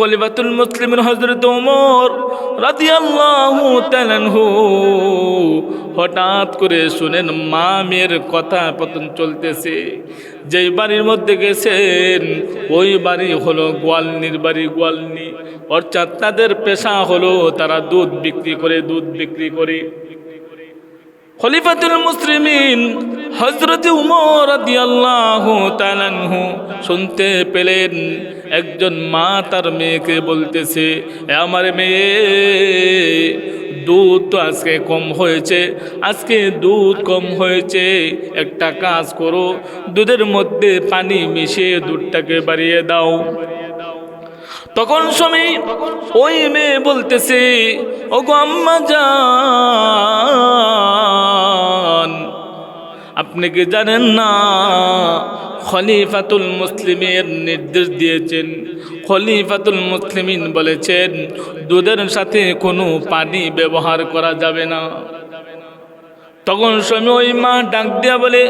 খলিফাতুল মুসলিমের হজরত ওমর রাদিয়াল্লাহু তাআলাহু হঠাৎ করে শুনেন, মা মেয়ের কথা পতন চলতেছে। যেই বাড়ির মধ্যে গেছেন, ওই বাড়ি হলো গোয়ালনির বাড়ি, গোয়ালনি। অর্থাৎ তাদের পেশা হলো তারা দুধ বিক্রি করে, দুধ বিক্রি করে। খলিফাতুল মুসলিমিন হজরত উমর তাআলাহু শুনতে পেলেন। একজন মা তার মেয়েকে বলতেছে, "এ আমার মেয়ে, দুধ তো আজকে কম হয়েছে, আজকে দুধ কম হয়েছে, একটা কাজ করো, দুধের মধ্যে পানি মিশিয়ে দুধটাকে বাড়িয়ে দাও। তখন স্বামী ওই মেয়ে বলতেছে ও গো আম্মা যান আপনি কি জানেন না, খলিফাতুল মুসলিমের নির্দেশ দিয়েছেন। খলিফাতুল মুসলিমিন বলেছেন, দুধের সাথে কোনো পানি ব্যবহার করা যাবে না। তখন স্বামী ওই মা ডাক দিয়া বলে,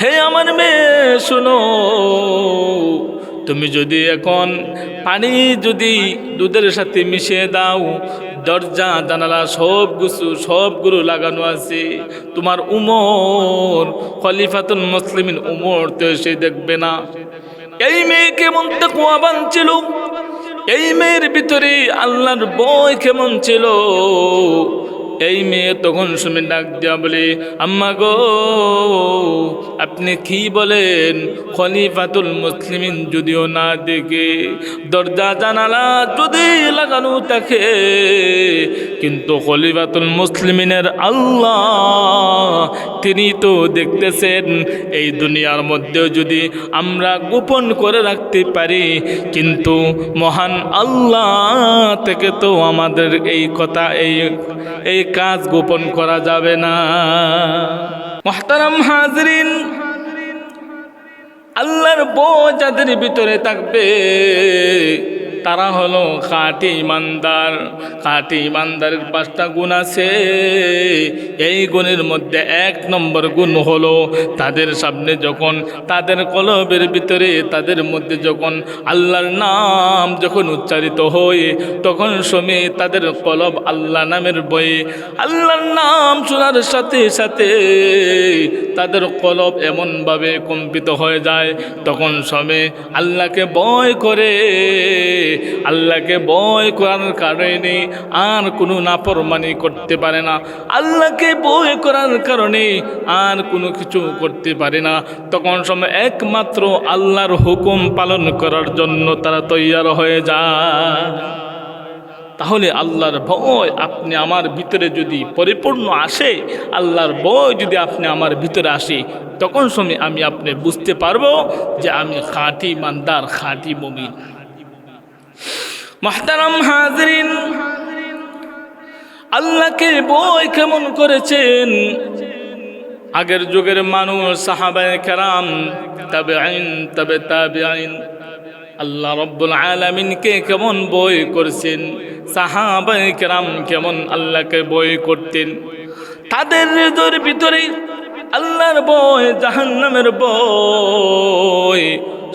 হে আমার মেয়ে, শোনো তুমি যদি এখন পানি যদি দুধের সাথে মিশিয়ে দাও, দরজা, জানালা, সব কিছু সবগুলো লাগানো আছে। তোমার উমর, খলিফাতুল মুসলিমিন উমর তো সে দেখবে না। এই মেয়ে কেমন তাকুয়া ছিল? এই মেয়ের ভিতরে আল্লাহর বই কেমন ছিল? এই মেয়ে তখন শুনে ডাক দেওয়া বলে, আম্মা গো, আপনি কি বলেন? খলিফাতুল মুসলিমিন যদিও না দেখে, দরজা জানালা যদি লাগানো থাকে, কিন্তু খলিফাতুল মুসলিমিনের আল্লাহ তিনি তো দেখতেছেন, এই দুনিয়ার মধ্যেও যদি আমরা গোপন করে রাখতে পারি, কিন্তু মহান আল্লাহ থেকে তো আমাদের এই কথা, এই এই কাজ গোপন করা যাবে না। মহতারাম হাজরিন, আল্লাহর বউ যাদের ভিতরে থাকবে। তারা হলো খাঁটি ইমানদার। খাঁটি ইমানদারের পাঁচটা গুণ আছে। এই গুণের মধ্যে এক নম্বর গুণ হলো তাদের সামনে যখন তাদের কলবের ভিতরে, তাদের মধ্যে যখন আল্লাহর নাম যখন উচ্চারিত হয়, তখন সময় তাদের কলব আল্লাহ নামের বয়ে আল্লাহর নাম শোনার সাথে সাথে তাদের কলব এমনভাবে কম্পিত হয়ে যায়, তখন সময় আল্লাহকে বয় করে আল্লাহকে বয় করার কারণে আর কোনো নাপরমানি করতে পারে না। আল্লাহকে বয় করার কারণে আর কোনো কিছু করতে পারে না। তখন সময় একমাত্র আল্লাহর হুকুম পালন করার জন্য তারা তৈয়ার হয়ে যায়। তাহলে আল্লাহর ভয় আপনি আমার ভিতরে যদি পরিপূর্ণ আসে, আল্লাহর ভয় যদি আপনি আমার ভিতরে আসে, তখন সময় আমি আপনি বুঝতে পারব যে আমি খাঁটি মান্দার, খাঁটি মমিন। মাহতারাম হাজরিন, আল্লাহকে বই কেমন করেছেন? আগের যুগের মানুষ, সাহাবায় কেরাম তবে আইন তবে তবে আইন আল্লাহ রব্বুল আলমিনকে কেমন বই করছেন? সাহাবায় কেরাম কেমন আল্লাহকে বই করতেন? তাদের ভিতরে আল্লাহর বই, জাহান্নামের বই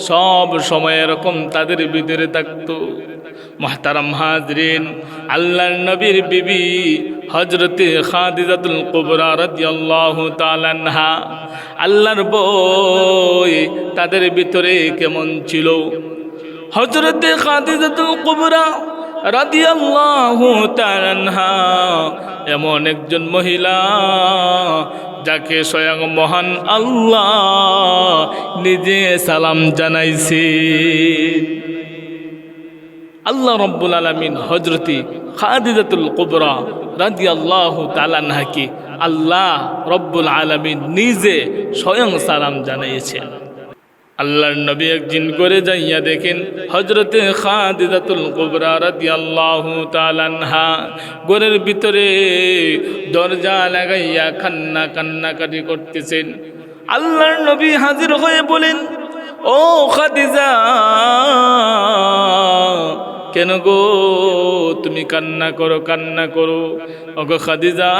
সব সময় এরকম তাদের ভিতরে থাকতো। মহতারাম হাজরিন, আল্লাহর নবীর বিবি হজরতে খাদিজাতুল কুবরা রাদিয়াল্লাহু তাআলাহা আল্লাহর বই তাদের ভিতরে কেমন ছিল? হজরতে খাদিজাতুল কুবরা রাদিয়াল্লাহু তাআলাহা এমন একজন মহিলা যাকে স্বয়ং মহান আল্লাহ নিজে সালাম জানাইছে। আল্লাহ রব্বুল আলমিন হজরতি খাদিজাতুল কুবরা রাজি আল্লাহ তালানহাকে আল্লাহ রব্বুল আলমিন নিজে স্বয়ং সালাম জানিয়েছেন আল্লাহর নবী একদিন করে যাইয়া দেখেন হজরতে খাদিজাতুল কুবরা রাদিয়াল্লাহু তালানহা গোরের ভিতরে দরজা লাগাইয়া কান্না কান্নাকাটি করতেছেন। আল্লাহর নবী হাজির হয়ে বলেন, ও খাদিজা কেন গো? তুমি কান্না করো কান্না করো। অগো খাদিজা,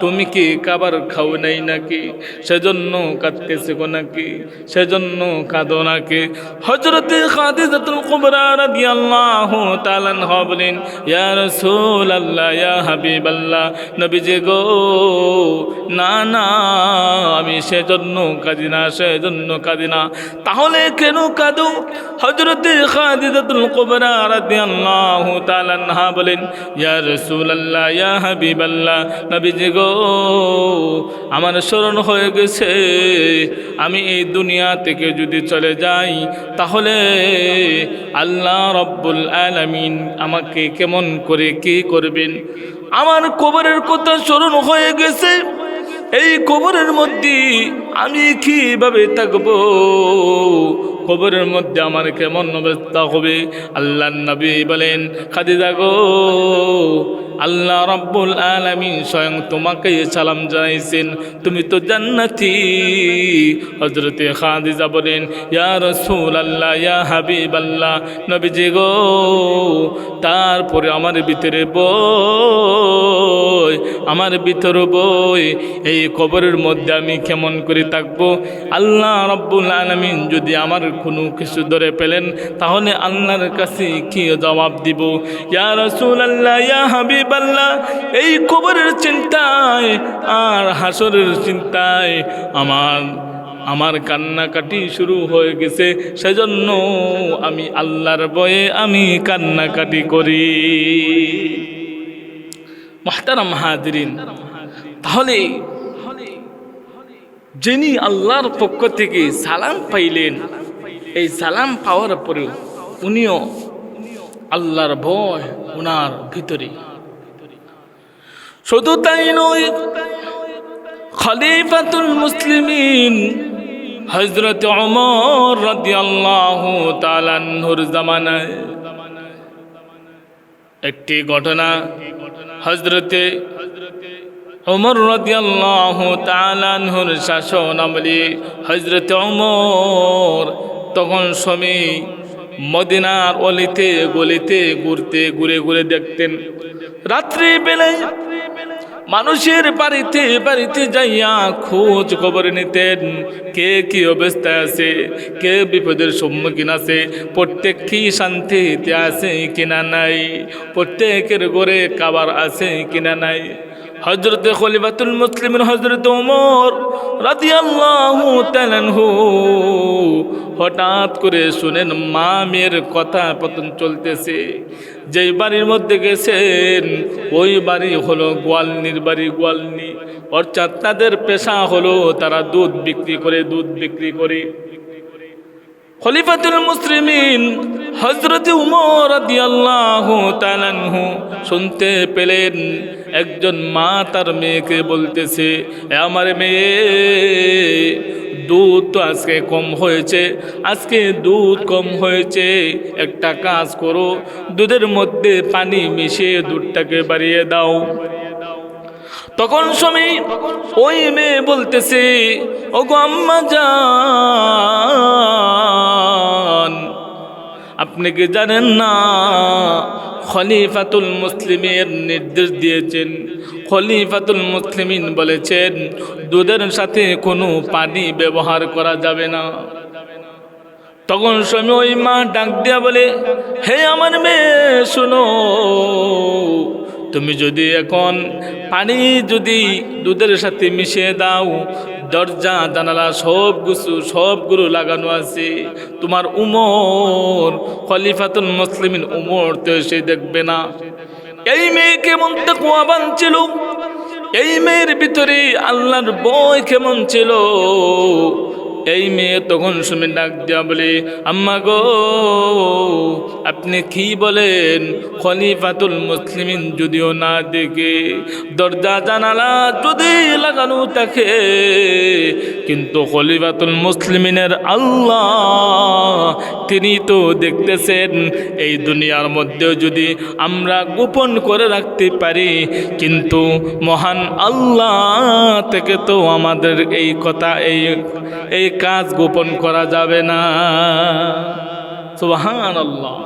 তুমি কি খাবার খাও নাই নাকি? সেজন্য কাঁদতেছে গো নাকি? সেজন্য কাঁদো নাকি? হজরতে খাদিজাতুল কুবরা রাদিয়াল্লাহু তাআলা আনহা বলেন, ইয়া রাসূলুল্লাহ, ইয়া হাবিবাল্লাহ, নবীজি গো, না না, আমি সেজন্য কাঁদি না, সেজন্য কাঁদি না। তাহলে কেন কাঁদো? হজরতে খাদিজাতুল বলেন, ইয়া হাবিবাল্লাহ গো, আমার স্মরণ হয়ে গেছে। আমি এই দুনিয়া থেকে যদি চলে যাই, তাহলে আল্লাহ রব্বুল আলামিন আমাকে কেমন করে কি করবেন? আমার কবরের কথা স্মরণ হয়ে গেছে। এই কবরের মধ্যে আমি কীভাবে থাকব? কবরের মধ্যে আমার কেমন অবস্থা হবে? আল্লাহ নবী বলেন, খাদিজা গো, আল্লাহ রব্বুল আলামিন স্বয়ং তোমাকে সালাম জানাইছেন। তুমি তো জান্নাতি। হজরতে খাদিজা বলেন, ইয়া রসুল আল্লাহ ইয়া হাবিব আল্লাহ নবীজি গো, তারপরে আমার ভিতরে বই, আমার ভিতর বই, এই কবরের মধ্যে আমি কেমন করে থাকব, আল্লাহ রব্বুল আলমিন যদি আমার কোনো কিছু ধরে পেলেন তাহলে আল্লাহর কাছে কি জবাব দিব? ইয়া রসুল আল্লাহ ইয়া হাবিব আল্লাহ এই কবরের চিন্তায় আর হাসরের চিন্তায় আমার আমার কান্নাকাটি শুরু হয়ে গেছে। সেজন্য আমি আল্লাহর বয়ে আমি কান্নাকাটি করি। মাহতারাম হাজরিন, তাহলে যিনি আল্লাহর পক্ষ থেকে সালাম পাইলেন, এই সালাম পাওয়ার পরেও উনিও আল্লাহর ভয় ওনার ভিতরে। শুধু তাই নয়, খলিফাতুল মুসলিমিন হজরত অমর রাদিয়াল্লাহু তাআলার জামানায় একটি ঘটনা হজরতে ওমর রাদিয়াল্লাহু তাআলার শাসন আমলে হজরতে ওমর তখন স্বামী মদিনার অলিতে, গলিতে ঘুরতে, ঘুরে ঘুরে দেখতেন। রাত্রি বেলায় মানুষের বাড়িতে বাড়িতে যাইয়া খোঁজ খবর নিতেন, কে কি অবস্থায় আছে, কে বিপদের সম্মুখীন আছে, প্রত্যেক কি শান্তিতে আছে কিনা নাই, প্রত্যেকের ঘরে খাবার আছে কিনা নাই। হজরত খলিফাতুল মুসলিমের হজরত ওমর রাদিয়াল্লাহু তাআলাহু হঠাৎ করে শুনেন মা মেয়ের কথা পতন চলতেছে। যেই বাড়ির মধ্যে গেছেন, ওই বাড়ি হলো গোয়ালনির বাড়ি, গোয়ালনি। অর্থাৎ তাদের পেশা হলো তারা দুধ বিক্রি করে, দুধ বিক্রি করে। খলিফাতুল মুসলিমিন হজরত উমর রাদিয়াল্লাহু তাআলাহু শুনতে পেলেন একজন মা তার মেয়েকে বলতেছে আমার মেয়ে, দুধ তো আজকে কম হয়েছে, আজকে দুধ কম হয়েছে, একটা কাজ করো, দুধের মধ্যে পানি মিশিয়ে দুধটাকে বাড়িয়ে দাও। তখন সময় ওই মেয়ে বলতেছে ও গো আম্মা যান আপনি কি জানেন না খলিফাতুল মুসলিমের নির্দেশ দিয়েছেন। খলিফাতুল মুসলিমিন বলেছেন, দুধের সাথে কোনো পানি ব্যবহার করা যাবে না। তখন সময় ওই মা ডাক দিয়া বলে, হে আমার মেয়ে, শোনো। তুমি যদি এখন পানি যদি দুধের সাথে মিশিয়ে দাও, দরজা, জানালা, সব কিছু সবগুলো লাগানো আছে। তোমার উমর, খলিফাতুল মুসলিমিন উমর তো সে দেখবে না। এই মেয়ে কেমন তাকুয়াবান ছিল? এই মেয়ের ভিতরে আল্লাহর বই কেমন ছিল? এই মেয়ে তখন শুনে ডাক দেওয়া বলে, আম্মা গো, আপনি কি বলেন? খলিফাতুল মুসলিমিন যদিও না দেখে, দরজা জানালা যদি লাগানো থাকে, কিন্তু খলিফাতুল মুসলিমিনের আল্লাহ, তিনি তো দেখতেছেন, এই দুনিয়ার মধ্যেও যদি আমরা গোপন করে রাখতে পারি, কিন্তু মহান আল্লাহ থেকে তো আমাদের এই কথা, এই এই কাজ গোপন করা যাবে না। সুবহান আল্লাহ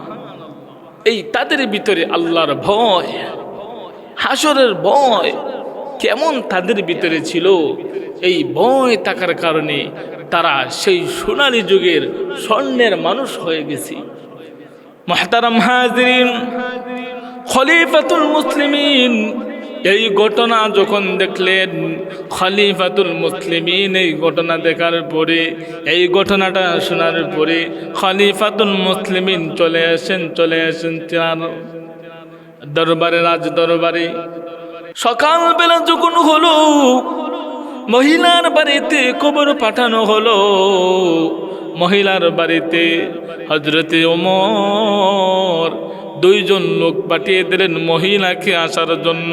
এই তাদের ভিতরে আল্লাহর ভয়, হাসরের ভয় কেমন তাদের ভিতরে ছিল? এই ভয় থাকার কারণে তারা সেই সোনালী যুগের স্বর্ণের মানুষ হয়ে গেছে। মহতারাম হাজরিন, খলিফাতুল মুসলিমিন এই ঘটনা যখন দেখলেন খলিফাতুল মুসলিমিন, এই ঘটনা দেখার পরে, এই ঘটনাটা শোনার পরে খলিফাতুল মুসলিমিন চলে আসেন চলে আসেন তার দরবারে রাজ দরবারে সকালবেলা যখন হলো, মহিলার বাড়িতে কবর পাঠানো হলো, মহিলার বাড়িতে হজরতে ওমর দুইজন লোক পাঠিয়ে দিলেন মহিলাকে আসার জন্য।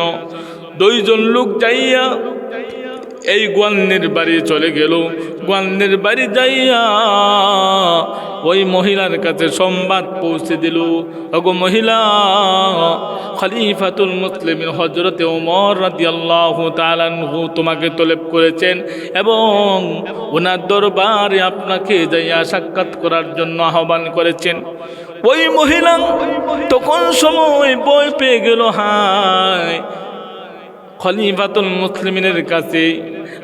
দুইজন লোক যাইয়া এই গোয়ালনের বাড়ি চলে গেল। গোয়ালনের বাড়ি যাইয়া ওই মহিলার কাছে সংবাদ পৌঁছে দিল। ওগো মহিলা, খলিফাতুল মুসলিমিন হজরতে ওমর রাদি আল্লাহ তালানহু তোমাকে তলেব করেছেন এবং ওনার দরবারে আপনাকে যাইয়া সাক্ষাৎ করার জন্য আহ্বান করেছেন। ওই মহিলা তখন সময় বই পেয়ে গেল? হায়। খলিফাতুল মুসলিমিনের কাছে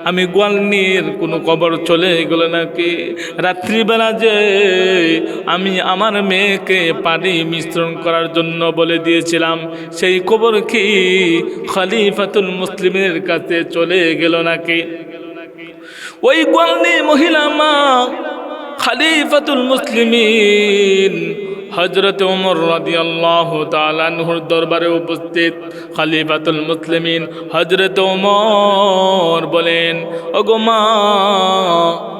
আমি গোয়ালনির কোনো কবর চলে গেল নাকি? রাত্রিবেলা যে আমি আমার মেয়েকে পানি মিশ্রণ করার জন্য বলে দিয়েছিলাম, সেই কবর কি খলিফাতুল মুসলিমের কাছে চলে গেল নাকি? ওই গোয়ালনি মহিলা মা খলিফাতুল মুসলিমিন হজরত রাদি আল্লাহ তালানহুর দরবারে উপস্থিত খালিফাতুল মুসলিমিন হজরত উমর বলেন অগমা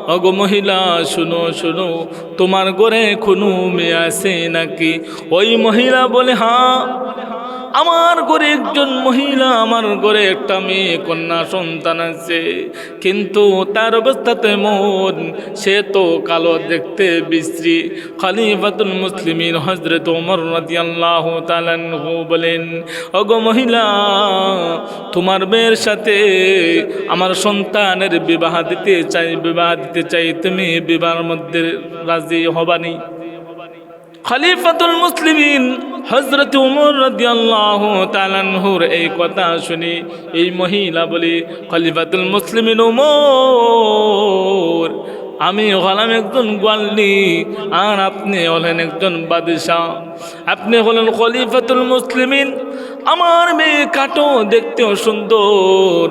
অগ মহিলা, শুনো শুনো, তোমার ঘরে খুনু মেয়ে আছে নাকি? ওই মহিলা বলে হ্যাঁ। আমার ঘরে একজন মহিলা, আমার ঘরে একটা মেয়ে, কন্যা, সন্তান আছে। কিন্তু তার অবস্থাতে তেমন সে তো কালো দেখতে বিশ্রী। খালিফাতুল মুসলিমিন হজরত ওমর রাজি আল্লাহ তালানহু বলেন অগো মহিলা, তোমার মেয়ের সাথে আমার সন্তানের বিবাহ দিতে চাই, বিবাহ দিতে চাই। তুমি বিবাহের মধ্যে রাজি হবানি খলিফাতুল মুসলিমিন হজরত উমর রদিয়াল্লাহ তালানহুর এই কথা শুনি, এই মহিলা বলি, খলিফাতুল মুসলিমিন উমর, আমি হলাম একজন গোয়াল্লি আর আপনি হলেন একজন বাদশাহ। আপনি হলেন খলিফাতুল মুসলিমিন আমার মেয়ে কাটো দেখতেও সুন্দর।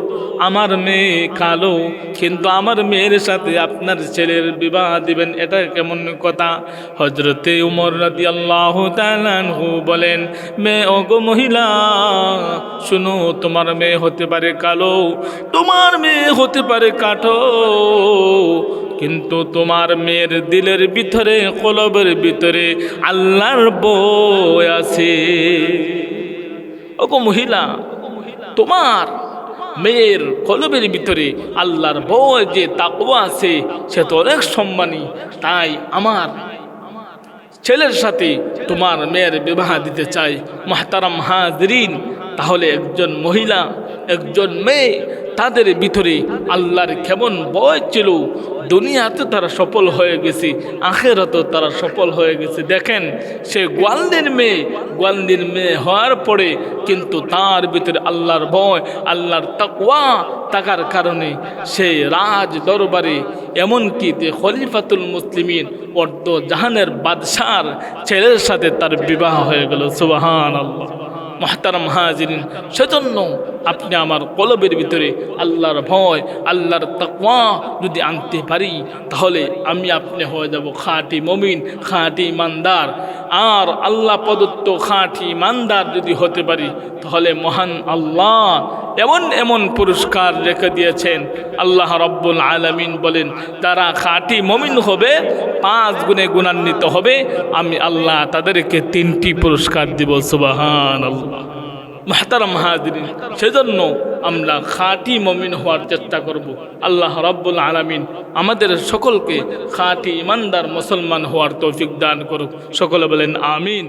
আমার মেয়ে কালো, কিন্তু আমার মেয়ের সাথে আপনার ছেলের বিবাহ দিবেন, এটা কেমন কথা? হজরতে উমর রাদি আল্লাহ তালানহু বলেন, মেয়ে অগো মহিলা, শুনো, তোমার মেয়ে হতে পারে কালো, তোমার মেয়ে হতে পারে কাঠো, কিন্তু তোমার মেয়ের দিলের ভিতরে, কলবের ভিতরে আল্লাহর বই আছে। ওগো মহিলা, তোমার মেয়ের কলবের ভিতরে আল্লাহর বয় যে তাকওয়া আছে, সে তো অনেক সম্মানী। তাই আমার ছেলের সাথে তোমার মেয়ের বিবাহ দিতে চাই। মাহতারাম হাজরিন, তাহলে একজন মহিলা, একজন মেয়ে তাদের ভিতরে আল্লাহর কেমন বয় ছিল। দুনিয়াতে তারা সফল হয়ে গেছে, আখেরাতেও তারা সফল হয়ে গেছে। দেখেন, সে গোয়ালদের মেয়ে গোয়ালদের মেয়ে হওয়ার পরে কিন্তু তার ভিতরে আল্লাহর ভয়, আল্লাহর তাকওয়া থাকার কারণে সে রাজ দরবারে, এমনকি তে খলিফাতুল মুসলিমিন, অর্ধ জাহানের বাদশার ছেলের সাথে তার বিবাহ হয়ে গেল। সুবাহান আল্লাহ মহতারাম হাজিরিন, সেজন্য আপনি আমার কলবের ভিতরে আল্লাহর ভয়, আল্লাহর তাকওয়া যদি আনতে পারি, তাহলে আমি আপনি হয়ে যাব খাঁটি মমিন, খাঁটি মান্দার আর আল্লাহ প্রদত্ত খাঁটি মান্দার যদি হতে পারি, তাহলে মহান আল্লাহ এমন এমন পুরস্কার রেখে দিয়েছেন। আল্লাহ রব্বুল আলমিন বলেন, তারা খাঁটি মমিন হবে, পাঁচ গুণে গুণান্বিত হবে। আমি আল্লাহ তাদেরকে তিনটি পুরস্কার দিব সুবাহান আল্লাহ মাহতারাম হাজরিন, সেজন্য আমরা খাঁটি মমিন হওয়ার চেষ্টা করব। আল্লাহ রব্বুল আলমিন আমাদের সকলকে খাঁটি ইমানদার মুসলমান হওয়ার তৌফিক দান করুক। সকলে বলেন, আমিন।